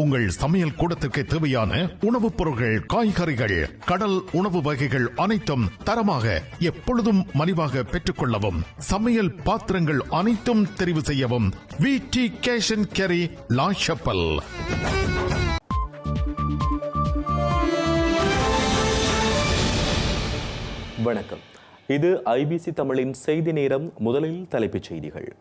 உங்கள் சமையல் கூடத்திற்கு தேவையான உணவுப் பொருட்கள் காய்கறிகள் கடல் உணவு வகைகள் அனைத்தும் தரமாக எப்பொழுதும் மலிவாக பெற்றுக்கொள்ளவும் சமையல் பாத்திரங்கள் அனைத்தும் தெரிவு செய்யவும். V D cash and carry La Chapelle வணக்கம். இது ஐபிசி தமிழின் செய்தி நேரம். முதலில் தலைப்புச் செய்திகள்.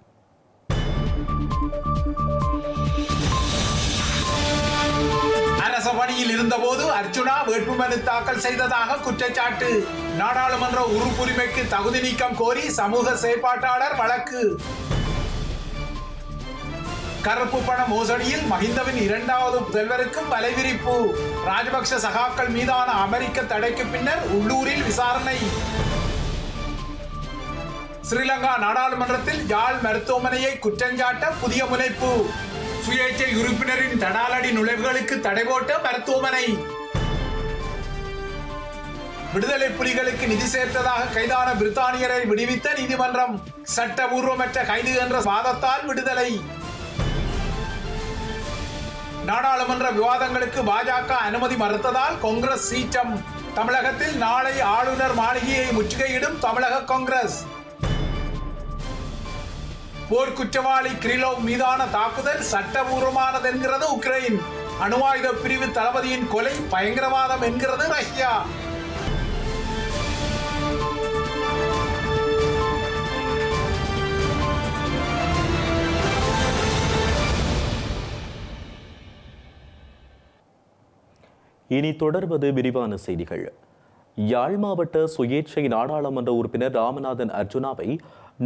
அர்ஜுனா வேட்புமனு தாக்கல் செய்ததாக குற்றச்சாட்டு. நாடாளுமன்ற உறுப்புரிமைக்கு தகுதி நீக்கம் கோரி சமூக செயற்பாட்டாளர் வழக்கு. கருப்பு பண மோசடியில் மஹிந்தவின் இரண்டாவது முதல்வருக்கும் வலைவிரிப்பு ராஜபக்ஷ சகாக்கள் மீதான அமெரிக்க தடைக்கு பின்னர் உள்ளூரில் விசாரணை. ஸ்ரீலங்கா நாடாளுமன்றத்தில் யாழ் மருத்துவமனையை குற்றஞ்சாட்ட புதிய முனைப்பு. சுயேட்சை உறுப்பினரின் தடாலடி நுழைவுகளுக்கு தடை போட்ட மருத்துவமனை. விடுதலை புலிகளுக்கு நிதி சேர்த்ததாக கைதான பிரித்தானியரை விடுவித்த நீதிமன்றம் சட்டபூர்வமற்ற கைது என்ற வாதத்தால் விடுதலை. நாடாளுமன்ற விவாதங்களுக்கு பாஜக அனுமதி மறுத்ததால் காங்கிரஸ் சீற்றம். தமிழகத்தில் நாளை ஆளுநர் மாளிகையை முற்றுகையிடும் தமிழக காங்கிரஸ். போர்க்குற்றவாளி கிரிலோவ் மீதான தாக்குதல் சட்டபூர்வமானது என்கிறது உக்ரைன் அணுவாயுத பிரிவு தளபதியின் கொலை பயங்கரவாதம் என்கிறது ரஷ்யா. இனி தொடர்வது விரிவான செய்திகள். யாழ் மாவட்ட சுயேட்சை நாடாளுமன்ற உறுப்பினர் ராமநாதன் அர்ஜுனாவை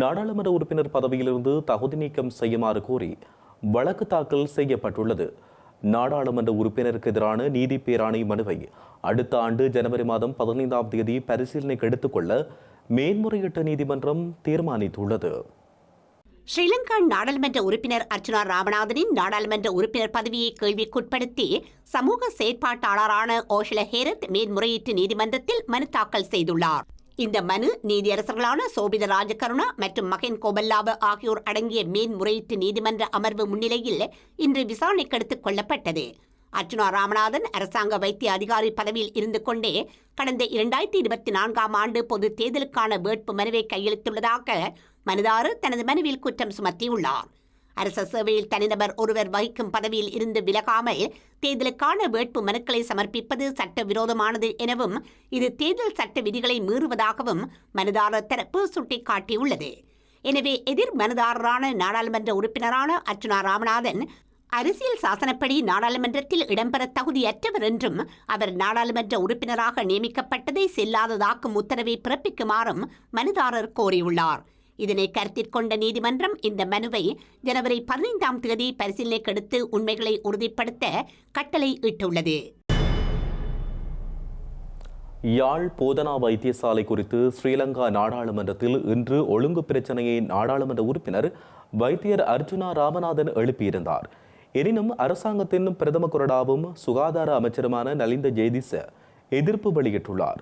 நாடாளுமன்ற உறுப்பினர் பதவியிலிருந்து தகுதி நீக்கம் செய்யுமாறு கோரி வழக்கு தாக்கல் செய்யப்பட்டுள்ளது. நாடாளுமன்ற உறுப்பினருக்கு எதிரான நீதி பேராணை மனுவை அடுத்த ஆண்டு ஜனவரி மாதம் பதினைந்தாம் தேதி பரிசீலனைக்கு எடுத்துக்கொள்ள மேன்முறையீட்டு நீதிமன்றம் தீர்மானித்துள்ளது. ஸ்ரீலங்கா நாடாளுமன்ற உறுப்பினர் அர்ச்சுனா ராமநாதனின் நாடாளுமன்ற உறுப்பினர் பதவியை கேள்விக்குட்படுத்தி சமூக செயற்பாட்டாளரான ஓஷல ஹேரத் மேன்முறையீட்டு நீதிமன்றத்தில் மனு தாக்கல் செய்துள்ளார். இந்த மனு நீதியரசர்களான சோபித ராஜகருணா மற்றும் மகன் கோபல்லாவ ஆகியோர் அடங்கிய மேன்முறையீட்டு நீதிமன்ற அமர்வு முன்னிலையில் இன்று விசாரணைக்கு எடுத்துக் கொள்ளப்பட்டது. அர்ச்சுனா ராமநாதன் அரசாங்க வைத்திய அதிகாரி பதவியில் இருந்து கொண்டே கடந்த இரண்டாயிரத்தி இருபத்தி நான்காம் ஆண்டு பொது தேர்தலுக்கான வேட்பு மனுவை கையெழுத்துள்ளதாக மனதாறு தனது மனுவில் குற்றம் சுமத்தியுள்ளார். அரச சேவையில் தனிநபர் ஒருவர் வகிக்கும் பதவியில் இருந்து விலகாமல் தேர்தலுக்கான வேட்பு மனுக்களை சமர்ப்பிப்பது சட்டவிரோதமானது எனவும் இது தேர்தல் சட்ட விதிகளை மீறுவதாகவும் மனுதாரர் தரப்பு சுட்டிக்காட்டியுள்ளது. எனவே எதிர் மனுதாரரான நாடாளுமன்ற உறுப்பினரான அர்ச்சுனா ராமநாதன் அரசியல் சாசனப்படி நாடாளுமன்றத்தில் இடம்பெற தகுதியற்றவர் என்றும் அவர் நாடாளுமன்ற உறுப்பினராக நியமிக்கப்பட்டதை செல்லாததாக்கும் உத்தரவை பிறப்பிக்குமாறும் மனுதாரர் கோரியுள்ளார். இதனை கருத்தில் கொண்ட நீதிமன்றம் இந்த மனுவை ஜனவரி பதினைந்தாம் தேதி பரிசீலனைக்கு எடுத்து உண்மைகளை உறுதிப்படுத்த கட்டளை இட்டுள்ளது. யாழ் போதனா வைத்தியசாலை குறித்து ஸ்ரீலங்கா நாடாளுமன்றத்தில் இன்று ஒழுங்கு பிரச்சனையை நாடாளுமன்ற உறுப்பினர் வைத்தியர் அர்ஜுனா ராமநாதன் எழுப்பியிருந்தார். எனினும் அரசாங்கத்தின் பிரதம கொறடாவும் சுகாதார அமைச்சருமான நலிந்த ஜெய்திச எதிர்ப்பு வெளியிட்டுள்ளார்.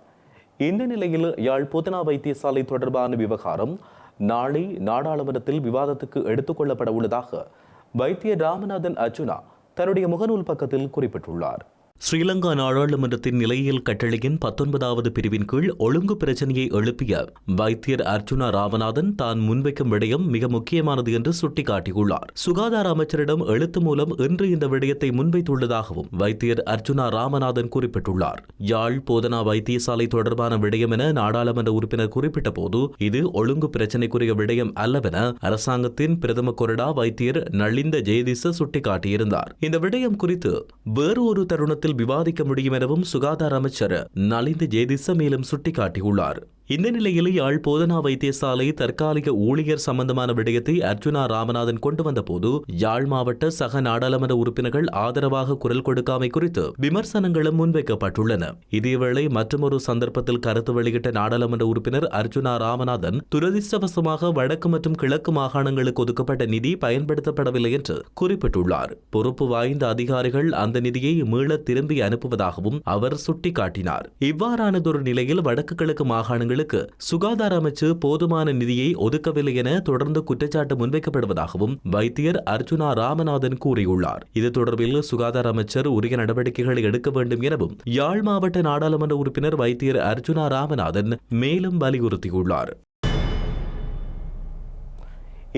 இந்த நிலையில் யாழ் போதனா வைத்தியசாலை தொடர்பான விவகாரம் நாளை நாடாளுமன்றத்தில் விவாதத்துக்கு எடுத்துக்கொள்ளப்பட உள்ளதாக வைத்திய ராமநாதன் அர்ஜுனா தன்னுடைய முகநூல் பக்கத்தில் குறிப்பிட்டுள்ளார். ஸ்ரீலங்கா நாடாளுமன்றத்தின் நிலையியல் கட்டளையின் பத்தொன்பதாவது பிரிவின் கீழ் ஒழுங்கு பிரச்சனையை எழுப்பிய வைத்தியர் அர்ஜுனா ராமநாதன் தான் முன்வைக்கும் விடயம் மிக முக்கியமானது என்று சுட்டிக்காட்டியுள்ளார். சுகாதார அமைச்சரிடம் எழுத்து மூலம் இன்று இந்த விடயத்தை முன்வைத்துள்ளதாகவும் வைத்தியர் அர்ஜுனா ராமநாதன் குறிப்பிட்டுள்ளார். யாழ் போதனா வைத்தியசாலை தொடர்பான விடயம் என நாடாளுமன்ற உறுப்பினர் குறிப்பிட்ட போது இது ஒழுங்கு பிரச்சனைக்குரிய விடயம் அல்லவென அரசாங்கத்தின் பிரதம கொறடா வைத்தியர் நளிந்த ஜெயதிச சுட்டிக்காட்டியிருந்தார். இந்த விடயம் குறித்து வேறு ஒரு தருணத்தில் விவாதிக்க முடியும் எனவும் சுகாதார அமைச்சர் நலிந்த ஜெயதிச மேலும் சுட்டிக்காட்டியுள்ளார். இந்த நிலையில் யாழ் போதனா வைத்தியசாலை தற்காலிக ஊழியர் சம்பந்தமான விடயத்தை அர்ஜுனா ராமநாதன் கொண்டு வந்தபோது யாழ் மாவட்ட சக நாடாளுமன்ற உறுப்பினர்கள் ஆதரவாக குரல் கொடுக்காமை குறித்து விமர்சனங்களும் முன்வைக்கப்பட்டுள்ளன. இதேவேளை மற்றொரு சந்தர்ப்பத்தில் கருத்து வெளியிட்ட நாடாளுமன்ற உறுப்பினர் அர்ஜுனா ராமநாதன் துரதிருஷ்டவசமாக வடக்கு மற்றும் கிழக்கு மாகாணங்களுக்கு ஒதுக்கப்பட்ட நிதி பயன்படுத்தப்படவில்லை என்று குறிப்பிட்டுள்ளார். பொறுப்பு வாய்ந்த அதிகாரிகள் அந்த நிதியை மீள திரும்பி அனுப்புவதாகவும் அவர் சுட்டிக்காட்டினார். இவ்வாறானதொரு நிலையில் வடக்கு கிழக்கு மாகாணங்கள் திட்டங்களுக்கு சுகாதார அமைச்சு போதுமான நிதியை ஒதுக்கவில்லை என தொடர்ந்து குற்றச்சாட்டு முன்வைக்கப்படுவதாகவும் வைத்தியர் அர்ஜுனா ராமநாதன் கூறியுள்ளார். இது தொடர்பில் சுகாதார அமைச்சர் உரிய நடவடிக்கைகளை எடுக்க வேண்டும் எனவும் யாழ் மாவட்ட நாடாளுமன்ற உறுப்பினர் வைத்தியர் அர்ஜுனா ராமநாதன் மேலும் வலியுறுத்தியுள்ளார்.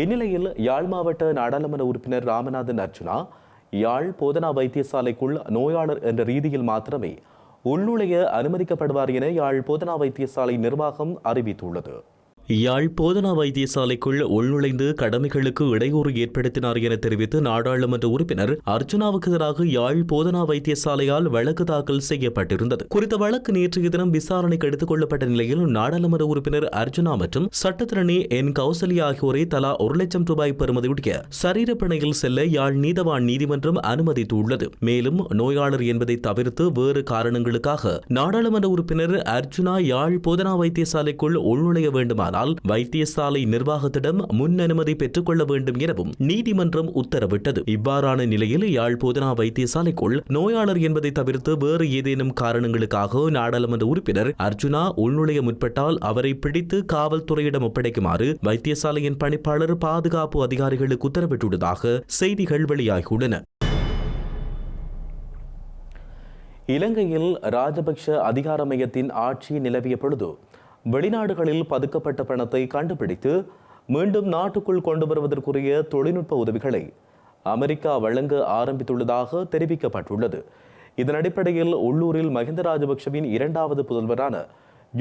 இந்நிலையில் யாழ் மாவட்ட நாடாளுமன்ற உறுப்பினர் ராமநாதன் அர்ஜுனா யாழ் போதனா வைத்தியசாலைக்குள் நோயாளர் என்ற ரீதியில் மாத்திரமே உள்நுழைய அனுமதிக்கப்படுவார் என யாழ் போதனா வைத்தியசாலை நிர்வாகம் அறிவித்துள்ளது. யாழ் போதனா வைத்தியசாலைக்குள் உள்நுழைந்து கடமைகளுக்கு இடையூறு ஏற்படுத்தினார் என தெரிவித்து நாடாளுமன்ற உறுப்பினர் அர்ஜுனாவுக்கு எதிராக யாழ் போதனா வைத்தியசாலையால் வழக்கு தாக்கல் செய்யப்பட்டிருந்தது. குறித்த வழக்கு நேற்றைய தினம் விசாரணைக்கு எடுத்துக் கொள்ளப்பட்ட நிலையில் நாடாளுமன்ற உறுப்பினர் அர்ஜுனா மற்றும் சட்டத்திரணி என். கௌசல்யா ஆகியோரை தலா ஒரு லட்சம் ரூபாய் பெறுமதியுடைய சரீரப்பிணையில் செல்ல யாழ் நீதவான் நீதிமன்றம் அனுமதித்துள்ளது. மேலும் நோயாளர் என்பதை தவிர்த்து வேறு காரணங்களுக்காக நாடாளுமன்ற உறுப்பினர் அர்ஜுனா யாழ் போதனா வைத்தியசாலைக்குள் உள்நுழைய வேண்டுமானால் வைத்தியசாலை நிர்வாகத்திடம் முன் அனுமதி பெற்றுக்கொள்ள வேண்டும் எனவும் நீதிமன்றம் உத்தரவிட்டது. இவ்வாறான நிலையில் யாழ் போதனா வைத்தியசாலைக்குள் நோயாளர் என்பதை தவிர்த்து வேறு ஏதேனும் காரணங்களுக்காக நாடாளுமன்ற உறுப்பினர் அர்ஜுனா உள்நுழைய முற்பட்டால் அவரை பிடித்து காவல்துறையிடம் ஒப்படைக்குமாறு வைத்தியசாலையின் பணிப்பாளர் பாதுகாப்பு அதிகாரிகளுக்கு உத்தரவிட்டுள்ளதாக செய்திகள் வெளியாகியுள்ளன. இலங்கையில் ராஜபக்ஷ அதிகார மையத்தின் ஆட்சி நிலவிய பொழுது வெளிநாடுகளில் பதுக்கப்பட்ட பணத்தை கண்டுபிடித்து மீண்டும் நாட்டுக்குள் கொண்டு வருவதற்குரிய தொழில்நுட்ப உதவிகளை அமெரிக்கா வழங்க ஆரம்பித்துள்ளதாக தெரிவிக்கப்பட்டுள்ளது. இதன் அடிப்படையில் உள்ளூரில் மஹிந்த ராஜபக்ஷவின் இரண்டாவது புதல்வரான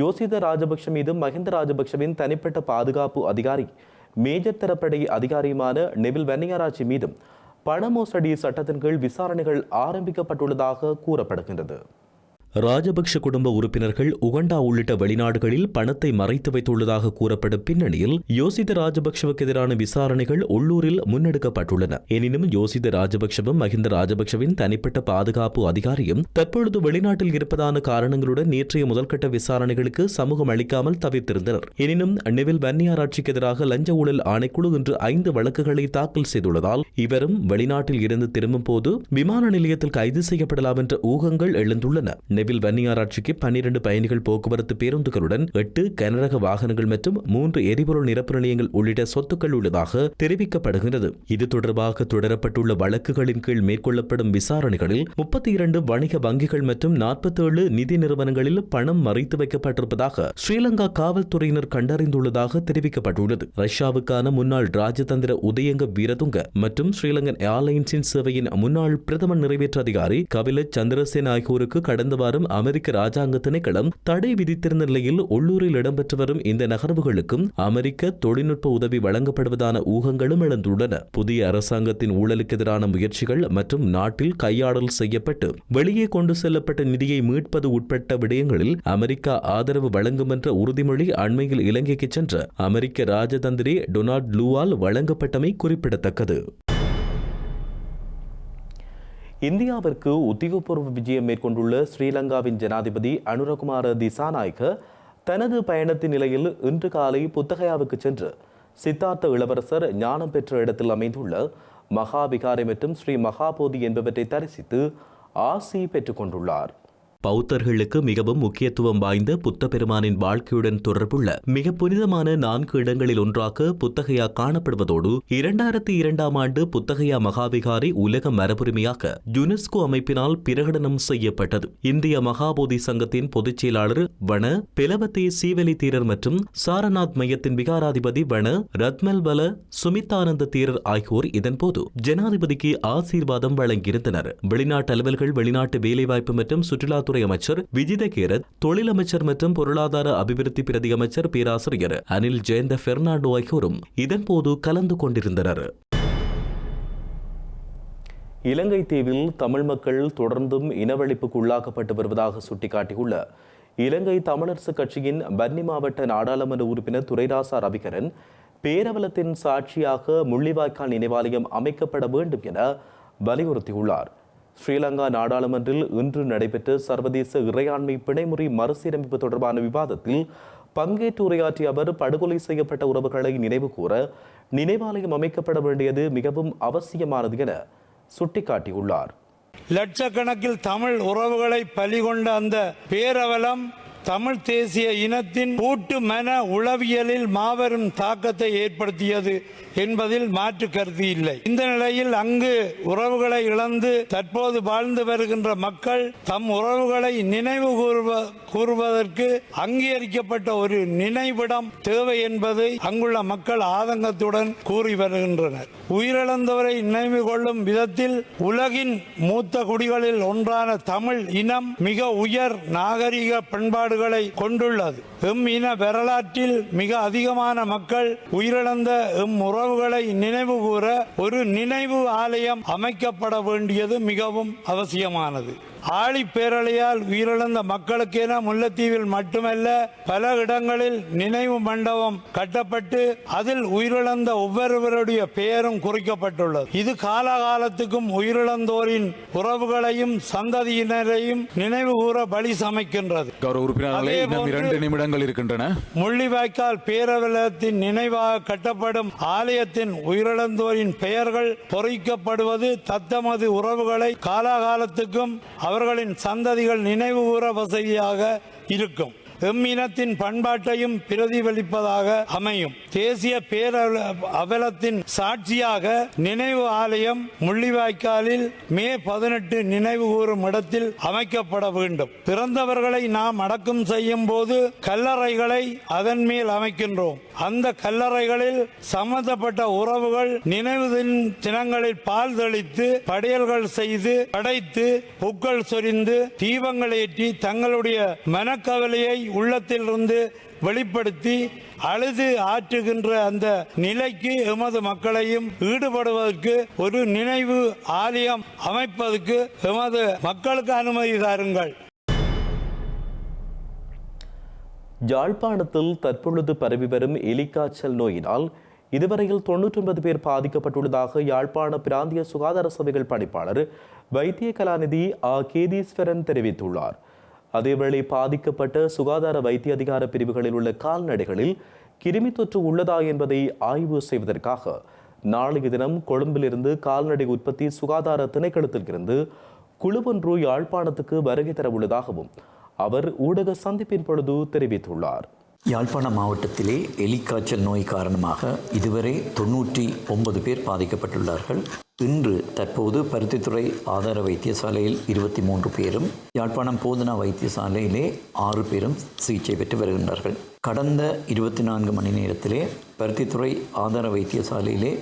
யோசித ராஜபக்ஷ மீது மஹிந்த ராஜபக்ஷவின் தனிப்பட்ட பாதுகாப்பு அதிகாரி மேஜர் தரப்படை அதிகாரியுமான நெவில் வென்னியாராட்சி மீதும் பண மோசடி சட்டத்தின் கீழ் விசாரணைகள் ஆரம்பிக்கப்பட்டுள்ளதாக கூறப்படுகின்றது. ராஜபக்ஷ குடும்ப உறுப்பினர்கள் உகண்டா உள்ளிட்ட வெளிநாடுகளில் பணத்தை மறைத்து வைத்துள்ளதாக கூறப்படும் பின்னணியில் யோசித ராஜபக்ஷவுக்கு எதிரான விசாரணைகள் உள்ளூரில் முன்னெடுக்கப்பட்டுள்ளன. எனினும் யோசித ராஜபக்ஷவும் மஹிந்த ராஜபக்ஷவின் தனிப்பட்ட பாதுகாப்பு அதிகாரியும் தற்பொழுது வெளிநாட்டில் இருப்பதான காரணங்களுடன் நேற்றைய முதல்கட்ட விசாரணைகளுக்கு சமூகம் அளிக்காமல் தவிர்த்திருந்தனர் எனினும் நெவில் வன்னியாராட்சிக்கு எதிராக லஞ்ச ஊழல் ஆணைக்குழு இன்று ஐந்து வழக்குகளை தாக்கல் செய்துள்ளதால் இவரும் வெளிநாட்டில் இருந்து திரும்பும் போது விமான நிலையத்தில் கைது செய்யப்படலாம் என்ற ஊகங்கள் எழுந்துள்ளன. நெவில் வன்னியாராட்சிக்கு பன்னிரண்டு பயணிகள் போக்குவரத்து பேருந்துகளுடன் எட்டு கனரக வாகனங்கள் மற்றும் மூன்று எரிபொருள் நிரப்பு நிலையங்கள் உள்ளிட்ட சொத்துக்கள் உள்ளதாக தெரிவிக்கப்படுகிறது இது தொடர்பாக தொடரப்பட்டுள்ள வழக்குகளின் கீழ் மேற்கொள்ளப்படும் விசாரணைகளில் முப்பத்தி இரண்டு வணிக வங்கிகள் மற்றும் நாற்பத்தேழு நிதி நிறுவனங்களில் பணம் மறைத்து வைக்கப்பட்டிருப்பதாக ஸ்ரீலங்கா காவல்துறையினர் கண்டறிந்துள்ளதாக தெரிவிக்கப்பட்டுள்ளது. ரஷ்யாவுக்கான முன்னாள் ராஜதந்திர உதயங்க வீரதுங்க மற்றும் ஸ்ரீலங்கன் ஏர்லைன்ஸின் சேவையின் முன்னாள் பிரதம நிறைவேற்ற அதிகாரி கபில சந்திரசேன் ஆகியோருக்கு கடந்த வாரம் அமெரிக்க ராஜாங்க திணைக்களம் தடை விதித்திருந்த நிலையில் உள்ளூரில் இடம்பெற்று வரும் இந்த நகர்வுகளுக்கும் அமெரிக்க தொழில்நுட்ப உதவி வழங்கப்படுவதான ஊகங்களும் எழுந்துள்ளன. புதிய அரசாங்கத்தின் ஊழலுக்கு எதிரான முயற்சிகள் மற்றும் நாட்டில் கையாடல் செய்யப்பட்டு வெளியே கொண்டு செல்லப்பட்ட நிதியை மீட்பது உட்பட்ட விடயங்களில் அமெரிக்கா ஆதரவு வழங்கும் என்ற உறுதிமொழி அண்மையில் இலங்கைக்கு சென்ற அமெரிக்க ராஜதந்திரி டொனால்ட் லூவால் வழங்கப்பட்டமை குறிப்பிடத்தக்கது. இந்தியாவிற்கு உத்தியோகபூர்வ விஜயம் மேற்கொண்டுள்ள ஸ்ரீலங்காவின் ஜனாதிபதி அனுரகுமார திசாநாயக்க தனது பயணத்தின் நிலையில் இன்று காலை புத்தகையாவுக்கு சென்று சித்தார்த்த இளவரசர் ஞானம் பெற்ற இடத்தில் அமைந்துள்ள மகாவிகாரை மற்றும் ஸ்ரீ மகாபோதி என்பவற்றை தரிசித்து ஆசி பெற்றுக்கொண்டுள்ளார். பௌத்தர்களுக்கு மிகவும் முக்கியத்துவம் வாய்ந்த புத்த பெருமானின் வாழ்க்கையுடன் தொடர்புள்ள மிக புனிதமான நான்கு இடங்களில் ஒன்றாக புத்தகையா காணப்படுவதோடு இரண்டாயிரத்தி இரண்டாம் ஆண்டு புத்தகையா மகாவிகாரி உலக மரபுரிமையாக யுனெஸ்கோ அமைப்பினால் பிரகடனம் செய்யப்பட்டது. இந்திய மகாபோதி சங்கத்தின் பொதுச் செயலாளர் வன பிலவத்தே சீவலி தீரர் மற்றும் சாரநாத் மையத்தின் விகாராதிபதி வன ரத்மல் பல சுமித்தானந்த தீரர் ஆகியோர் இதன்போது ஜனாதிபதிக்கு ஆசீர்வாதம் வழங்கியிருந்தனர். வெளிநாட்டு அலுவல்கள் வெளிநாட்டு வேலைவாய்ப்பு மற்றும் சுற்றுலாத்துறை துறை அமைச்சர் விஜித கேரத் தொழில் அமைச்சர் மற்றும் பொருளாதார அபிவிருத்தி பிரதி அமைச்சர் பேராசிரியர் அனில் ஜெயந்த பெர்னாண்டோ ஆகியோரும் இதன்போது கலந்து கொண்டிருந்தனர். இலங்கை தீவில் தமிழ் மக்கள் தொடர்ந்தும் இனவழிப்புக்கு உள்ளாக்கப்பட்டு வருவதாக சுட்டிக்காட்டியுள்ள இலங்கை தமிழரசு கட்சியின் பன்னி மாவட்ட நாடாளுமன்ற உறுப்பினர் துரைராசா ரவிகரன் பேரவலத்தின் சாட்சியாக முள்ளிவாய்க்கால் நினைவாலயம் அமைக்கப்பட வேண்டும் என வலியுறுத்தியுள்ளார். ஸ்ரீலங்கா நாடாளுமன்றில் இன்று நடைபெற்ற சர்வதேச இறையாண்மை பிணைமுறை மறுசீரமைப்பு தொடர்பான விவாதத்தில் பங்கேற்று உரையாற்றிய அவர் படுகொலை செய்யப்பட்ட உறவுகளை நினைவு கூற நினைவாலயம் அமைக்கப்பட வேண்டியது மிகவும் அவசியமானது என சுட்டிக்காட்டியுள்ளார். லட்சக்கணக்கில் தமிழ் உறவுகளை பலிகொண்ட அந்த பேரவலம் தமிழ் தேசிய இனத்தின் கூட்டு மன உளவியலில் மாபெரும் தாக்கத்தை ஏற்படுத்தியது என்பதில் மாற்று கருத்து இல்லை. இந்த நிலையில் அங்கு உறவுகளை இழந்து தற்போது வாழ்ந்து வருகின்ற மக்கள் தம் உறவுகளை நினைவு கூறுவதற்கு அங்கீகரிக்கப்பட்ட ஒரு நினைவிடம் தேவை என்பதை அங்குள்ள மக்கள் ஆதங்கத்துடன் கூறி வருகின்றனர். உயிரிழந்தவரை நினைவு கொள்ளும் விதத்தில் உலகின் மூத்த குடிகளில் ஒன்றான தமிழ் இனம் மிக உயர் நாகரிக பண்பாடு பண்பாடுகளை கொண்டுள்ளது. எம் இன வரலாற்றில் மிக அதிகமான மக்கள் உயிரிழந்த எம் உறவுகளை நினைவு கூற ஒரு நினைவு ஆலயம் அமைக்கப்பட வேண்டியது மிகவும் அவசியமானது. ஆழி பேரலையால் உயிரிழந்த மக்களுக்கென முல்லைத்தீவில் மட்டுமல்ல பல இடங்களில் நினைவு மண்டபம் கட்டப்பட்டு அதில் உயிரிழந்த ஒவ்வொருவருடைய பெயரும் குறிக்கப்பட்டுள்ளது. இது காலகாலத்துக்கும் உயிரிழந்தோரின் உறவுகளையும் சந்ததியினரையும் நினைவு கூற பலி சமைக்கின்றது. இரண்டு நிமிடங்கள் இருக்கின்றன. முள்ளிவாய்க்கால் பேரவலத்தின் நினைவாக கட்டப்படும் ஆலயத்தின் உயிரிழந்தோரின் பெயர்கள் பொறிக்கப்படுவது தத்தமது உறவுகளை காலாகாலத்துக்கும் அவர்களின் சந்ததிகள் நினைவு கூற வசதியாக இருக்கும். எம்மினத்தின் பண்பாட்டையும் பிரதிபலிப்பதாக அமையும். தேசிய பேரவல அவலத்தின் சாட்சியாக நினைவு ஆலயம் முள்ளிவாய்க்காலில் மே பதினெட்டு நினைவு கூறும் இடத்தில் அமைக்கப்பட வேண்டும். பிறந்தவர்களை நாம் அடக்கம் செய்யும் போது கல்லறைகளை அதன் மேல் அமைக்கின்றோம். அந்த கல்லறைகளில் சம்பந்தப்பட்ட உறவுகள் நினைவு தினங்களில் பால் தெளித்து படையல்கள் செய்து படைத்து பூக்கள் சொரிந்து தீபங்கள் ஏற்றி தங்களுடைய மனக்கவலையை உள்ளத்திலிருந்து வெளிப்படுத்தி அழுது ஆற்றுகின்ற அந்த நிலைக்கு எமது மக்களையும் ஈடுபடுவதற்கு ஒரு நினைவு ஆலயம் அமைப்பதற்கு எமது மக்களுக்கு அனுமதி தாருங்கள். யாழ்ப்பாணத்தில் தற்பொழுது பரவி வரும் எலிக்காய்ச்சல் நோயினால் இதுவரையில் தொன்னூற்றி ஒன்பது பேர் பாதிக்கப்பட்டுள்ளதாக யாழ்ப்பாண பிராந்திய சுகாதார சபைகள் பணிப்பாளர் வைத்திய கலாநிதி ஆ கேதீஸ்வரன் தெரிவித்துள்ளார். அதேவேளை பாதிக்கப்பட்ட சுகாதார வைத்திய அதிகார பிரிவுகளில் உள்ள கால்நடைகளில் கிருமி தொற்று உள்ளதா என்பதை ஆய்வு செய்வதற்காக நாளைய தினம் கொழும்பிலிருந்து கால்நடை உற்பத்தி சுகாதார திணைக்களத்திலிருந்து குழுவொன்று யாழ்ப்பாணத்துக்கு வருகை தர உள்ளதாகவும் அவர் ஊடக சந்திப்பின் பொழுது தெரிவித்துள்ளார். யாழ்ப்பாண மாவட்டத்திலே எலிக்காய்ச்சல் நோய் காரணமாக இதுவரை தொன்னூற்றி ஒன்பது பேர் பாதிக்கப்பட்டுள்ளார்கள். இன்று தற்போது பருத்தித்துறை ஆதார வைத்தியசாலையில் இருபத்தி மூன்று பேரும் யாழ்ப்பாணம் போதனா வைத்தியசாலையிலே ஆறு பேரும் சிகிச்சை பெற்று வருகின்றார்கள். கடந்த இருபத்தி நான்கு மணி நேரத்திலே பருத்தித்துறை ஆதார வைத்தியசாலையிலே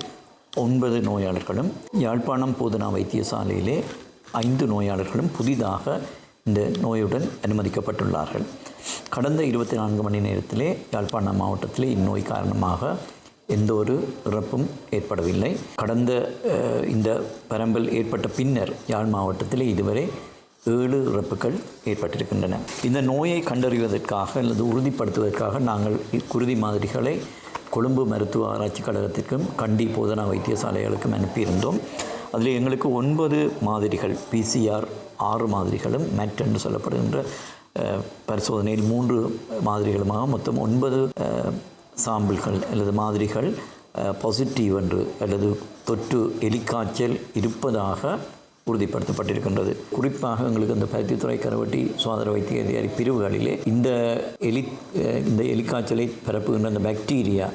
ஒன்பது நோயாளர்களும் யாழ்ப்பாணம் போதனா வைத்தியசாலையிலே ஐந்து நோயாளர்களும் புதிதாக இந்த நோயுடன் அனுமதிக்கப்பட்டுள்ளார்கள். கடந்த இருபத்தி நான்கு மணி நேரத்திலே யாழ்ப்பாணம் மாவட்டத்திலே இந்நோய் காரணமாக எந்த ஒரு இறப்பும் ஏற்படவில்லை. கடந்த இந்த பரம்பல் ஏற்பட்ட பின்னர் யாழ் மாவட்டத்தில் இதுவரை ஏழு இறப்புகள் ஏற்பட்டிருக்கின்றன. இந்த நோயை கண்டறிவதற்காக அல்லது உறுதிப்படுத்துவதற்காக நாங்கள் குருதி மாதிரிகளை கொழும்பு மருத்துவ ஆராய்ச்சி கழகத்திற்கும் கண்டி போதனா வைத்தியசாலைகளுக்கும் அனுப்பியிருந்தோம். அதில் எங்களுக்கு ஒன்பது மாதிரிகள் பிசிஆர் ஆறு மாதிரிகளும் மெட் என்று சொல்லப்படுகின்ற பரிசோதனையில் மூன்று மாதிரிகளுமாக மொத்தம் ஒன்பது சாம்பிள்கள் அல்லது மாதிரிகள் பாசிட்டிவ் என்று அல்லது தொற்று எலிக்காய்ச்சல் இருப்பதாக உறுதிப்படுத்தப்பட்டிருக்கின்றது. குறிப்பாக எங்களுக்கு அந்த பருத்தித்துறை கரவட்டி சுகாதார வைத்திய அதிகாரி பிரிவுகளிலே இந்த எலி இந்த எலிக்காய்ச்சலை பரப்புகின்ற அந்த பாக்டீரியா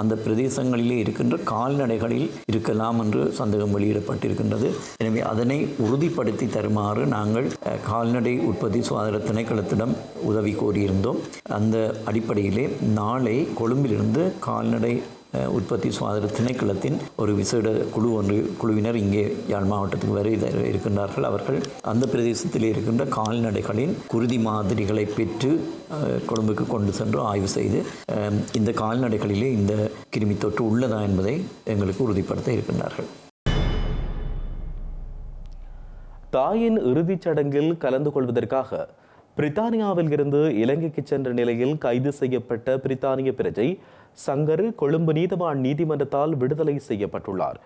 அந்த பிரதேசங்களிலே இருக்கின்ற கால்நடைகளில் இருக்கலாம் என்று சந்தேகம் வெளியிடப்பட்டிருக்கின்றது. எனவே அதனை உறுதிப்படுத்தி தருமாறு நாங்கள் கால்நடை உற்பத்தி சுகாதார திணைக்களத்திடம் உதவி கோரியிருந்தோம். அந்த அடிப்படையிலே நாளை கொழும்பிலிருந்து கால்நடை உற்பத்தி சுகாதார திணைக்களத்தின் ஒரு விசேட குழு ஒன்று குழுவினர் இங்கே யாழ் மாவட்டத்துக்கு வரை இருக்கின்றார்கள். அவர்கள் அந்த பிரதேசத்தில் இருக்கின்ற கால்நடைகளின் குருதி மாதிரிகளை பெற்று அஹ், கொழும்புக்கு கொண்டு சென்று ஆய்வு செய்து அஹ், இந்த கால்நடைகளிலே இந்த கிருமி தொற்று உள்ளதா என்பதை எங்களுக்கு உறுதிப்படுத்த இருக்கின்றார்கள். தாயின் இறுதிச் சடங்கில் கலந்து கொள்வதற்காக பிரித்தானியாவில் இருந்து இலங்கைக்கு சென்ற நிலையில் கைது செய்யப்பட்ட பிரித்தானிய பிரஜை சங்கர் கொழும்பு நீதவான் நீதிமன்றத்தால் விடுதலை செய்யப்பட்டுள்ளார்.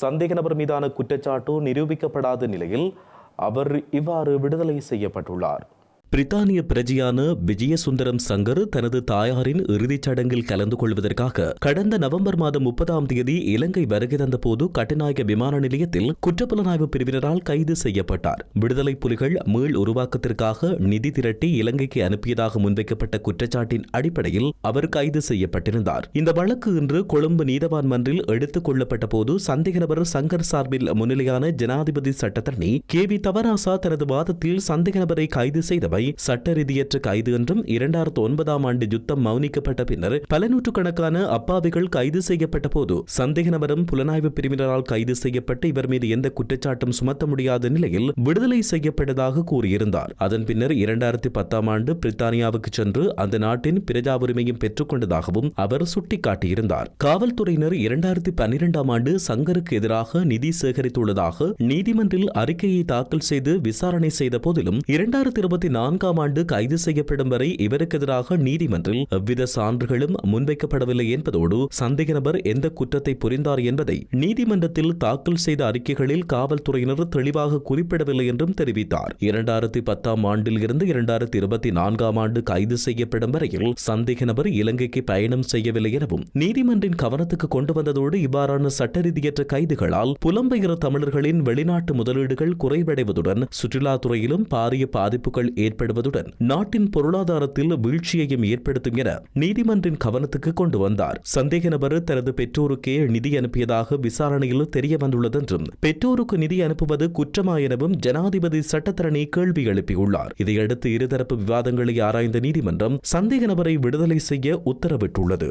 சந்தேக நபர் மீதான குற்றச்சாட்டு நிரூபிக்கப்படாத நிலையில் அவர் இவ்வாறு விடுதலை செய்யப்பட்டுள்ளார். பிரித்தானிய பிரஜையான விஜயசுந்தரம் சங்கர் தனது தாயாரின் இறுதிச் சடங்கில் கலந்து கொள்வதற்காக கடந்த நவம்பர் மாதம் முப்பதாம் தேதி இலங்கை வருகை தந்தபோது கட்டுநாயக விமான நிலையத்தில் குற்றப்புலனாய்வு பிரிவினரால் கைது செய்யப்பட்டார். விடுதலை புலிகள் மீள் உருவாக்கத்திற்காக நிதி திரட்டி இலங்கைக்கு அனுப்பியதாக முன்வைக்கப்பட்ட குற்றச்சாட்டின் அடிப்படையில் அவர் கைது செய்யப்பட்டிருந்தார். இந்த வழக்கு இன்று கொழும்பு நீதவான் மன்றில் எடுத்துக் கொள்ளப்பட்ட போது சந்தேக நபர் சங்கர் சார்பில் முன்னிலையான ஜனாதிபதி சட்டத்தரணி கே வி தவராசா தனது வாதத்தில் சந்தேக நபரை கைது செய்தவர். சட்ட ரீதியற்ற கைது என்றும் இரண்டாயிரத்து ஒன்பதாம் ஆண்டு யுத்தம் மௌனிக்கப்பட்ட பின்னர் பல நூற்றுக்கணக்கான அப்பாவிகள் கைது செய்யப்பட்ட போது சந்தேக நபரும் புலனாய்வு பிரிவினரால் கைது செய்யப்பட்டு இவர் மீது எந்த குற்றச்சாட்டும் சுமத்த முடியாத நிலையில் விடுதலை செய்யப்பட்டதாக கூறியிருந்தார். அதன் பின்னர் இரண்டாயிரத்தி பத்தாம் ஆண்டு பிரித்தானியாவுக்கு சென்று அந்த நாட்டின் பிரஜா உரிமையும் பெற்றுக்கொண்டதாகவும் அவர் சுட்டிக்காட்டியிருந்தார். காவல்துறையினர் இரண்டாயிரத்தி பன்னிரெண்டாம் ஆண்டு சங்கருக்கு எதிராக நிதி சேகரித்துள்ளதாக நீதிமன்றில் அறிக்கையை தாக்கல் செய்து விசாரணை செய்த போதிலும் இரண்டாயிரத்தி இருபத்தி நான்காம் ஆண்டு கைது செய்யப்படும் வரை இவருக்கு எதிராக நீதிமன்றில் எவ்வித சான்றுகளும் முன்வைக்கப்படவில்லை என்பதோடு சந்தேக நபர் எந்த குற்றத்தை புரிந்தார் என்பதை நீதிமன்றத்தில் தாக்கல் செய்த அறிக்கைகளில் காவல்துறையினர் தெளிவாக குறிப்பிடவில்லை என்றும் தெரிவித்தார். இரண்டாயிரத்தி பத்தாம் ஆண்டில் இருந்து இரண்டாயிரத்தி இருபத்தி நான்காம் ஆண்டு கைது செய்யப்படும் வரையில் சந்தேக நபர் இலங்கைக்கு பயணம் செய்யவில்லை எனவும் நீதிமன்றின் கவனத்துக்கு கொண்டு வந்ததோடு இவ்வாறான சட்ட ரீதியற்ற கைதுகளால் புலம்பெயர் தமிழர்களின் வெளிநாட்டு முதலீடுகள் குறைவடைவதுடன் சுற்றுலாத்துறையிலும் பாரிய பாதிப்புகள் ஏற்படுவதுடன் நாட்டின் பொருளாதாரத்தில் வீழ்ச்சியையும் ஏற்படுத்தும் என நீதிமன்றின் கவனத்துக்கு கொண்டு வந்தார். சந்தேக நபர் தனது பெற்றோருக்கே நிதி அனுப்பியதாக விசாரணையில் தெரிய வந்துள்ளதென்றும் பெற்றோருக்கு நிதி அனுப்புவது குற்றமா எனவும் ஜனாதிபதி சட்டத்தரணி கேள்வி எழுப்பியுள்ளார். இதையடுத்து இருதரப்பு விவாதங்களை ஆராய்ந்த நீதிமன்றம் சந்தேக நபரை விடுதலை செய்ய உத்தரவிட்டுள்ளது.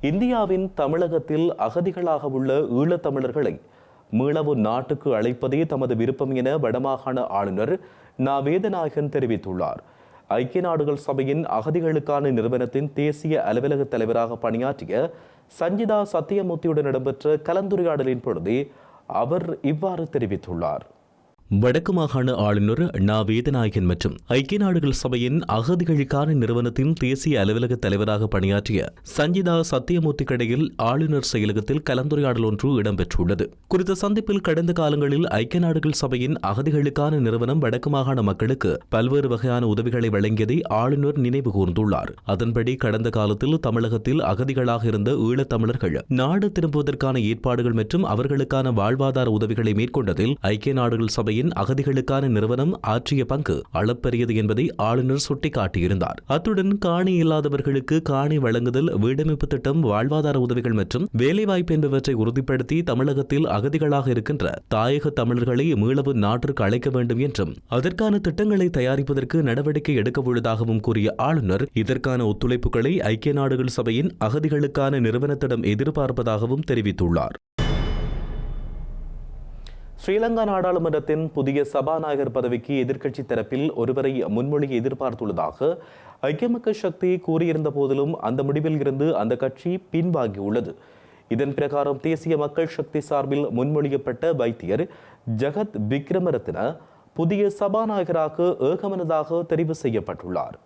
இந்தியாவின் தமிழகத்தில் அகதிகளாக உள்ள ஈழத்தமிழர்களை மீளவும் நாட்டுக்கு அழைப்பதே தமது விருப்பம் என வடமாகாண ஆளுநர் நா வேதநாயகன் தெரிவித்துள்ளார். ஐக்கிய நாடுகள் சபையின் அகதிகளுக்கான நிறுவனத்தின் தேசிய அலுவலக தலைவராக பணியாற்றிய சஞ்சிதா சத்தியமூர்த்தியுடன் இடம்பெற்ற கலந்துரையாடலின் பொழுது அவர் இவ்வாறு தெரிவித்துள்ளார். வடக்கு மாகாண ஆளுநர் நா வேதநாயகன் மற்றும் ஐக்கிய நாடுகள் சபையின் அகதிகளுக்கான நிறுவனத்தின் தேசிய அலுவலக தலைவராக பணியாற்றிய சஞ்சிதா சத்தியமூர்த்தி கடையில் ஆளுநர் செயலகத்தில் கலந்துரையாடல் ஒன்று இடம்பெற்றுள்ளது. குறித்த சந்திப்பில் கடந்த காலங்களில் ஐக்கிய நாடுகள் சபையின் அகதிகளுக்கான நிறுவனம் வடக்கு மாகாண மக்களுக்கு பல்வேறு வகையான உதவிகளை வழங்கியதை ஆளுநர் நினைவு கூர்ந்துள்ளார். அதன்படி கடந்த காலத்தில் தமிழகத்தில் அகதிகளாக இருந்த ஈழத்தமிழர்கள் நாடு திரும்புவதற்கான ஏற்பாடுகள் மற்றும் அவர்களுக்கான வாழ்வாதார உதவிகளை மேற்கொண்டதில் ஐக்கிய நாடுகள் சபையின் அகதிகளுக்கான நிறுவனம் ஆற்றிய பங்கு அளப்பரியது என்பதை ஆளுநர் சுட்டிக்காட்டியிருந்தார். அத்துடன் காணி இல்லாதவர்களுக்கு காணி வழங்குதல் வீடமைப்பு திட்டம் வாழ்வாதார உதவிகள் மற்றும் வேலைவாய்ப்பு என்பவற்றை உறுதிப்படுத்தி தமிழகத்தில் அகதிகளாக இருக்கின்ற தாயக தமிழர்களை மீளவு நாட்டிற்கு அழைக்க வேண்டும் என்றும் அதற்கான திட்டங்களை தயாரிப்பதற்கு நடவடிக்கை எடுக்க உள்ளதாகவும் கூறிய ஆளுநர் இதற்கான ஒத்துழைப்புகளை ஐக்கிய நாடுகள் சபையின் அகதிகளுக்கான நிறுவனத்திடம் எதிர்பார்ப்பதாகவும் தெரிவித்துள்ளார். ஸ்ரீலங்கா நாடாளுமன்றத்தின் புதிய சபாநாயகர் பதவிக்கு எதிர்க்கட்சி தரப்பில் ஒருவரை முன்மொழியை எதிர்பார்த்துள்ளதாக ஐக்கிய மக்கள் சக்தி கூறியிருந்த போதிலும் அந்த முடிவில் இருந்து அந்த கட்சி பின்வாங்கியுள்ளது. இதன் பிரகாரம் தேசிய மக்கள் சக்தி சார்பில் முன்மொழியப்பட்ட வைத்தியர் ஜகத் விக்ரமரத்ன புதிய சபாநாயகராக ஏகமனதாக தெரிவு செய்யப்பட்டுள்ளார்.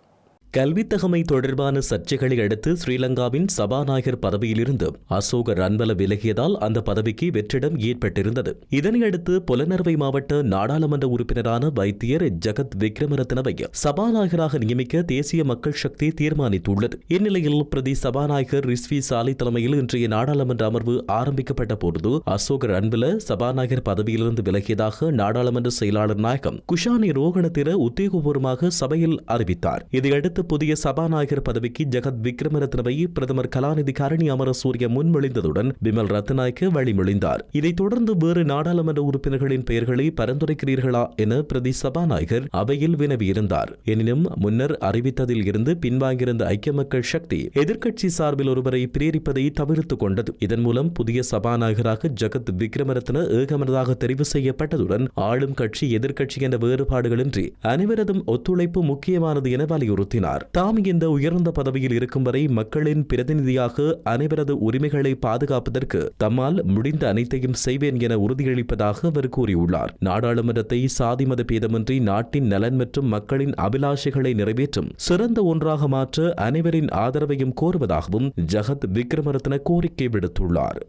கல்வித்தகமை தொடர்பான சர்ச்சைகளை அடுத்து ஸ்ரீலங்காவின் சபாநாயகர் பதவியிலிருந்து அசோக ரன்வல விலகியதால் அந்த பதவிக்கு வெற்றிடம் ஏற்பட்டிருந்தது. இதனையடுத்து புலனறுவை மாவட்ட நாடாளுமன்ற உறுப்பினரான வைத்தியர் ஜெகத் விக்ரமரத்னவை சபாநாயகராக நியமிக்க தேசிய மக்கள் சக்தி தீர்மானித்துள்ளது. இந்நிலையில் பிரதி சபாநாயகர் ரிஸ்வி சாலை தலைமையில் இன்றைய நாடாளுமன்ற அமர்வு ஆரம்பிக்கப்பட்ட பொழுது அசோக ரன்வல சபாநாயகர் பதவியிலிருந்து விலகியதாக நாடாளுமன்ற செயலாளர் நாயகம் குஷானி ரோகணத்திர உத்தியோகபூர்வமாக சபையில் அறிவித்தார். இதையடுத்து புதிய சபாநாயகர் பதவிக்கு ஜெகத் விக்ரமரத்னவை பிரதமர் கலாநிதி கரணி அமரசூரிய முன்மொழிந்ததுடன் பிமல் ரத்நாயக்க வழிமொழிந்தார். இதைத் தொடர்ந்து வேறு நாடாளுமன்ற உறுப்பினர்களின் பெயர்களை பரிந்துரைக்கிறீர்களா என பிரதி சபாநாயகர் அவையில் வினவியிருந்தார். எனினும் முன்னர் அறிவித்ததில் இருந்து பின்வாங்கியிருந்த ஐக்கிய மக்கள் சக்தி எதிர்க்கட்சி சார்பில் ஒருவரை பிரேரிப்பதை தவிர்த்துக் கொண்டது. இதன் மூலம் புதிய சபாநாயகராக ஜெகத் விக்ரமரத்ன ஏகமனதாக தெரிவு செய்யப்பட்டதுடன் ஆளும் கட்சி எதிர்க்கட்சி என்ற வேறுபாடுகளின்றி அனைவரதும் ஒத்துழைப்பு முக்கியமானது என வலியுறுத்தினார். தாம் இந்த உயர்ந்த பதவியில் இருக்கும் வரை மக்களின் பிரதிநிதியாக அனைவரது உரிமைகளை பாதுகாப்பதற்கு தம்மால் முடிந்த அனைத்தையும் செய்வேன் என உறுதியளிப்பதாக அவர் கூறியுள்ளார். நாடாளுமன்றத்தை சாதி மத பேதமின்றி நாட்டின் நலன் மற்றும் மக்களின் அபிலாஷைகளை நிறைவேற்றும் சிறந்த ஒன்றாக மாற்ற அனைவரின் ஆதரவையும் கோருவதாகவும் ஜகத் விக்ரமரத்ன கோரிக்கை விடுத்துள்ளார்.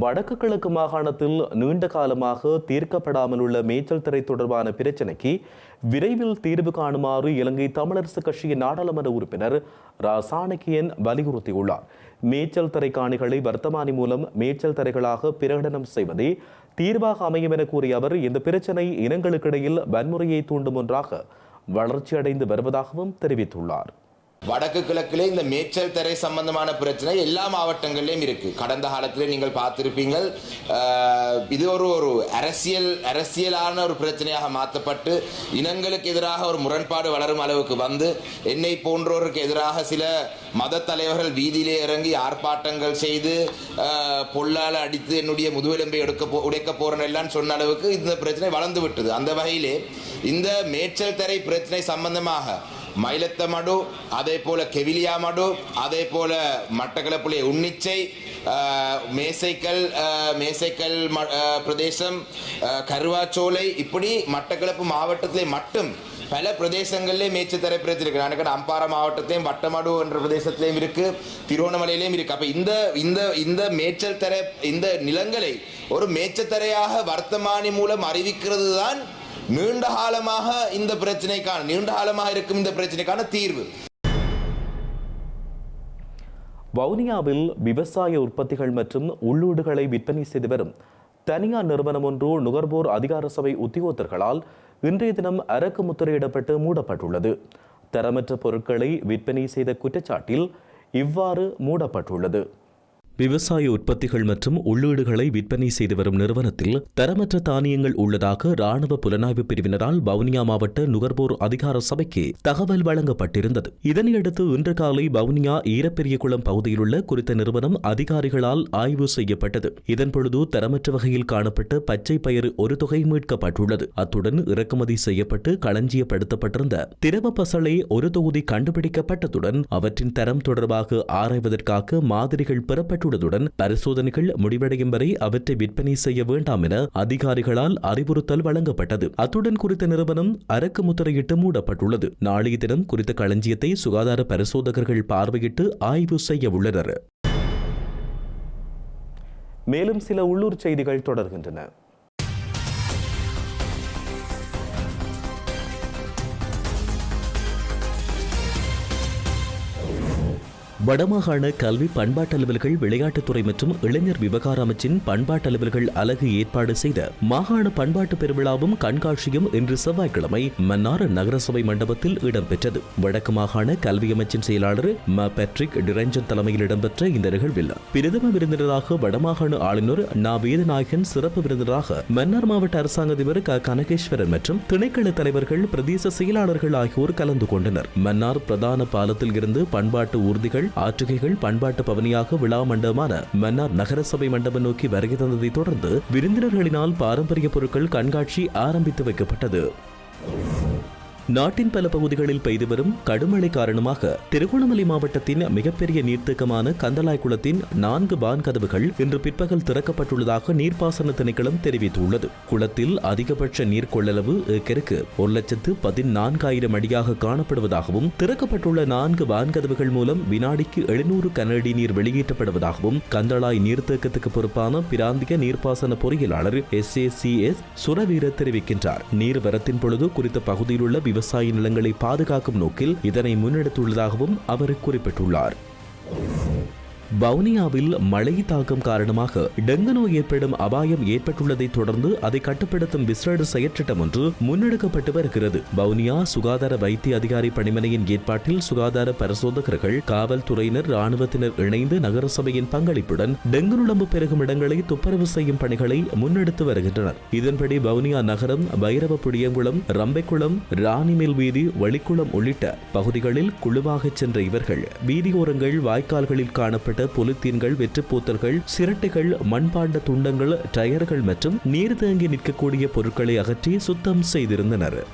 வடக்கு கிழக்கு மாகாணத்தில் நீண்ட காலமாக தீர்க்கப்படாமல் உள்ள மேய்ச்சல் திரை தொடர்பான பிரச்சினைக்கு விரைவில் தீர்வு காணுமாறு இலங்கை தமிழரசு கட்சியின் நாடாளுமன்ற உறுப்பினர் ரா சாணக்கியன் வலியுறுத்தியுள்ளார். மேய்ச்சல் தரை காணிகளை வர்த்தமானி மூலம் மேய்ச்சல் தரைகளாக பிரகடனம் செய்வதே தீர்வாக அமையும் என கூறிய அவர் இந்த பிரச்சினை இனங்களுக்கிடையில் வன்முறையை தூண்டும் ஒன்றாக வளர்ச்சியடைந்து வருவதாகவும் தெரிவித்துள்ளார். வடக்கு கிழக்கிலே இந்த மேய்ச்சல் தரை சம்பந்தமான பிரச்சனை எல்லா மாவட்டங்களிலும் இருக்கு. கடந்த காலத்திலே நீங்கள் பார்த்திருப்பீங்கள் இது ஒரு ஒரு அரசியல் அரசியலான ஒரு பிரச்சனையாக மாற்றப்பட்டு இனங்களுக்கு எதிராக ஒரு முரண்பாடு வளரும் அளவுக்கு வந்து என்னை போன்றோருக்கு எதிராக சில மத தலைவர்கள் வீதியிலே இறங்கி ஆர்ப்பாட்டங்கள் செய்து பொல்லால் அடித்து என்னுடைய முதுகெலும்பை எடுக்க போ உடைக்க போறேன் எல்லாம் சொன்ன அளவுக்கு இந்த பிரச்சனை வளர்ந்து விட்டது. அந்த வகையிலே இந்த மேய்ச்சல் தரை பிரச்சனை சம்பந்தமாக மயிலத்த மடு அதே போல கெவிலியா மடு அதே போல மட்டக்களப்புலே உன்னிச்சை மேசைக்கல் மேசைக்கல் ம- பிரதேசம் கருவாச்சோலை இப்படி மட்டக்களப்பு மாவட்டத்திலே மட்டும் பல பிரதேசங்களிலே மேய்ச்சத்தரை பிரச்சனை இருக்கு நான் அம்பாறை மாவட்டத்திலையும் வட்டமடு என்ற பிரதேசத்திலையும் இருக்கு திருவண்ணாமலையிலையும் இருக்கு. அப்ப இந்த இந்த இந்த மேய்ச்சல் தரை இந்த நிலங்களை ஒரு மேய்ச்சத்தரையாக வர்த்தமானி மூலம் அறிவிக்கிறது தான் நீண்ட காலமாக இந்த பிரச்சனைக்கான நீண்ட காலமாக இருக்கும் இந்த பிரச்சனைக்கான தீர்வு. வவுனியாவில் விவசாய உற்பத்திகள் மற்றும் உள்ளூடுகளை விற்பனை செய்து வரும் தனியார் நிறுவனம் ஒன்று நுகர்வோர் அதிகார சபை உத்தியோகத்தர்களால் இன்றைய தினம் அரக்கு முத்திரையிடப்பட்டு மூடப்பட்டுள்ளது. தரமற்ற பொருட்களை விற்பனை செய்த குற்றச்சாட்டில் இவ்வாறு மூடப்பட்டுள்ளது. விவசாய உற்பத்திகள் மற்றும் உள்ளீடுகளை விற்பனை செய்து வரும் நிறுவனத்தில் தரமற்ற தானியங்கள் உள்ளதாக ராணுவ புலனாய்வு பிரிவினரால் வவுனியா மாவட்ட நுகர்வோர் அதிகார சபைக்கு தகவல் வழங்கப்பட்டிருந்தது. இதனையடுத்து இன்று காலை வவுனியா ஈரப்பெரியகுளம் பகுதியிலுள்ள குறித்த நிறுவனம் அதிகாரிகளால் ஆய்வு செய்யப்பட்டது. இதன்பொழுது தரமற்ற வகையில் காணப்பட்ட பச்சை பயிறு ஒரு தொகை மீட்கப்பட்டுள்ளது. அத்துடன் இறக்குமதி செய்யப்பட்டு களஞ்சியப்படுத்தப்பட்டிருந்த திரவ பசலை ஒரு தொகுதி கண்டுபிடிக்கப்பட்டதுடன் அவற்றின் தரம் தொடர்பாக ஆராய்வதற்காக மாதிரிகள் பெறப்பட்டுள்ளதுடன் பரிசோதனைகள் முடிவடையும் வரை அவற்றை விற்பனை செய்ய வேண்டாம் என அதிகாரிகளால் அறிவுறுத்தல் வழங்கப்பட்டது. அத்துடன் குறித்த நிறுவனம் அரக்கு முத்திரையிட்டு மூடப்பட்டுள்ளது. நாளைய தினம் குறித்த களஞ்சியத்தை சுகாதார பரிசோதகர்கள் பார்வையிட்டு ஆய்வு செய்ய உள்ளனர். மேலும் சில உள்ளூர் செய்திகள் தொடர்கின்றன. வடமாகாண கல்வி பண்பாட்டு அலுவல்கள் விளையாட்டுத்துறை மற்றும் இளைஞர் விவகார அமைச்சின் பண்பாட்டு அலுவல்கள் அலகு ஏற்பாடு செய்த மாகாண பண்பாட்டு பெருவிழாவும் கண்காட்சியும் இன்று செவ்வாய்க்கிழமை மன்னார் நகரசபை மண்டபத்தில் இடம்பெற்றது. வடக்கு மாகாண கல்வி அமைச்சின் செயலாளர் ம. பேட்ரிக் டிரஞ்சன் தலைமையில் இடம்பெற்ற இந்த நிகழ்வில் பிரதம விருந்தினராக வடமாகாண ஆளுநர் நா வேதநாயகன் சிறப்பு விருந்தினராக மன்னார் மாவட்ட அரசாங்க அதிபர் க. கனகேஸ்வரன் மற்றும் திணைக்கள தலைவர்கள் பிரதேச செயலாளர்கள் ஆகியோர் கலந்து கொண்டனர். மன்னார் பிரதான பாலத்தில் இருந்து பண்பாட்டு ஊர்திகள் ஆற்றுகைகள் பண்பாட்டு பவனியாக விழா மண்டபமான மன்னார் நகரசபை மண்டபம் நோக்கி வருகை தந்ததைத் தொடர்ந்து விருந்தினர்களினால் பாரம்பரிய பொருட்கள் கண்காட்சி ஆரம்பித்து வைக்கப்பட்டது. நாட்டின் பல பகுதிகளில் பெய்து வரும் கடுமழை காரணமாக திருகோணமலை மாவட்டத்தின் மிகப்பெரிய நீர்த்தேக்கமான கந்தலாய் குளத்தின் நான்கு பான் கதவுகள் இன்று பிற்பகல் திறக்கப்பட்டுள்ளதாக நீர்ப்பாசன திணைக்களம் தெரிவித்துள்ளது. குளத்தில் அதிகபட்ச நீர் கொள்ளளவு ஏக்கருக்கு ஒரு லட்சத்து பதினான்காயிரம் அடியாக காணப்படுவதாகவும் திறக்கப்பட்டுள்ள நான்கு வான்கதவுகள் மூலம் வினாடிக்கு எழுநூறு கனஅடி நீர் வெளியேற்றப்படுவதாகவும் கந்தளாய் நீர்த்தேக்கத்துக்கு பொறுப்பான பிராந்திய நீர்ப்பாசன பொறியியலாளர் S A C S Suraweera தெரிவிக்கின்றார். நீர்வரத்தின் பொழுது குறித்த பகுதியில் உள்ள விவசாய நிலங்களை பாதுகாக்கும் நோக்கில் இதனை முன்னெடுத்துள்ளதாகவும் அவர் குறிப்பிட்டுள்ளார். வவுனியாவில் மழை தாக்கம் காரணமாக டெங்கு நோய் ஏற்படும் அபாயம் ஏற்பட்டுள்ளதை தொடர்ந்து அதை கட்டுப்படுத்தும் விசேட செயற்றிட்டம் ஒன்று முன்னெடுக்கப்பட்டு வருகிறது. வவுனியா சுகாதார வைத்திய அதிகாரி பணிமனையின் ஏற்பாட்டில் சுகாதார பரிசோதகர்கள் காவல்துறையினர் ராணுவத்தினர் இணைந்து நகரசபையின் பங்களிப்புடன் டெங்கு நுழம்பு பெருகும் இடங்களை துப்புரவு செய்யும் பணிகளை முன்னெடுத்து வருகின்றனர். இதன்படி வவுனியா நகரம் பைரவ புடியங்குளம் ரம்பைக்குளம் ராணிமேல் வீதி வழிக்குளம் உள்ளிட்ட பகுதிகளில் குழுவாகச் சென்ற இவர்கள் வீதியோரங்கள் வாய்க்கால்களில் காணப்பட்ட பொலித்தீன்கள் வெற்றுப்பூத்தல்கள் சிரட்டைகள் மண்பாண்ட துண்டங்கள் டயர்கள் மற்றும் நீர் தேங்கி நிற்கக்கூடிய பொருட்களை அகற்றி சுத்தம் செய்திருந்தனர்.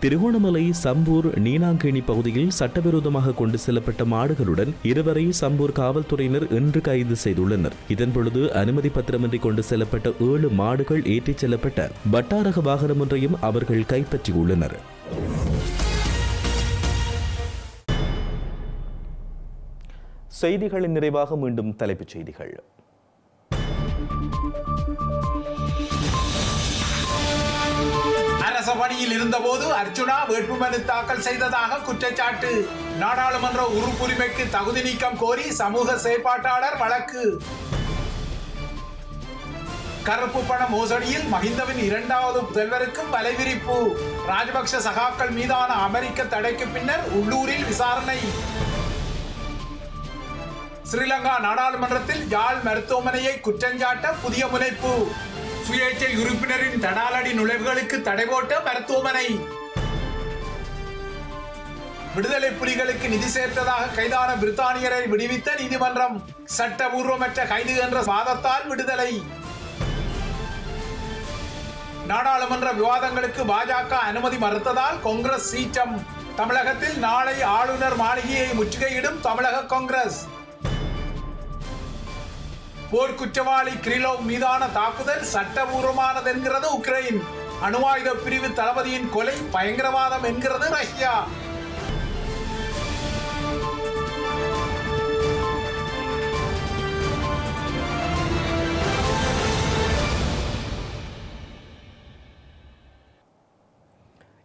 திருகோணமலை சம்பூர் நீனாங்கேணி பகுதியில் சட்டவிரோதமாக கொண்டு செல்லப்பட்ட மாடுகளுடன் இருவரை சம்பூர் காவல்துறையினர் இன்று கைது செய்துள்ளனர். இதன்பொழுது அனுமதி பத்திரமின்றி கொண்டு செல்லப்பட்ட ஏழு மாடுகள் ஏற்றிச் செல்லப்பட்ட வட்டாரக வாகனம் ஒன்றையும் அவர்கள் கைப்பற்றியுள்ளனர். செய்திகளின் நிறைவாக மீண்டும் தலைப்புச் செய்திகள். அரச பணியில் இருந்தபோது அர்ச்சுனா வேட்புமனு தாக்கல் செய்ததாக குற்றச்சாட்டு. நாடாளுமன்ற உறுப்புரிமைக்கு தகுதி நீக்கம் கோரி சமூக செயற்பாட்டாளர் வழக்கு. கருப்பு பண மோசடியில் மஹிந்தவின் இரண்டாவது முதல்வருக்கும் வலைவிரிப்பு. ராஜபக்ஷ சகாக்கள் மீதான அமெரிக்க தடைக்கு பின்னர் உள்ளூரில் விசாரணை. ஸ்ரீலங்கா நாடாளுமன்றத்தில் யாழ் மருத்துவமனையை குற்றஞ்சாட்ட புதிய முனைப்பு. சுயேட்சை உறுப்பினரின் தடாலடி நுழைவுகளுக்கு தடை போட்ட மருத்துவமனை. விடுதலை புலிகளுக்கு நிதி சேர்த்ததாக கைதான பிரித்தானியரை விடுவித்த நீதிமன்றம். சட்டபூர்வமற்ற கைது என்ற வாதத்தால் விடுதலை. நாடாளுமன்ற விவாதங்களுக்கு பாஜக அனுமதி மறுத்ததால் காங்கிரஸ் சீற்றம். தமிழகத்தில் நாளை ஆளுநர் மாளிகையை முற்றுகையிடும் தமிழக காங்கிரஸ். போர்க்குற்றவாளி கிரிலோவ் மீதான தாக்குதல் சட்டபூர்வமானதென்கிறது உக்ரைன். அணுவாயுத பிரிவு தளபதியின் கொலை பயங்கரவாதம் என்கிறது ரஷ்யா.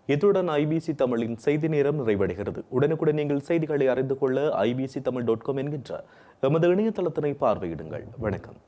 இத்துடன் ஐபிசி தமிழின் செய்தி நேரம் நிறைவடைகிறது. உடனுக்குடன் நீங்கள் செய்திகளை அறிந்து கொள்ள ஐபிசி தமிழ் டாட் காம் என்கின்ற எமது இணையதளத்தினை பார்வையிடுங்கள். வணக்கம்.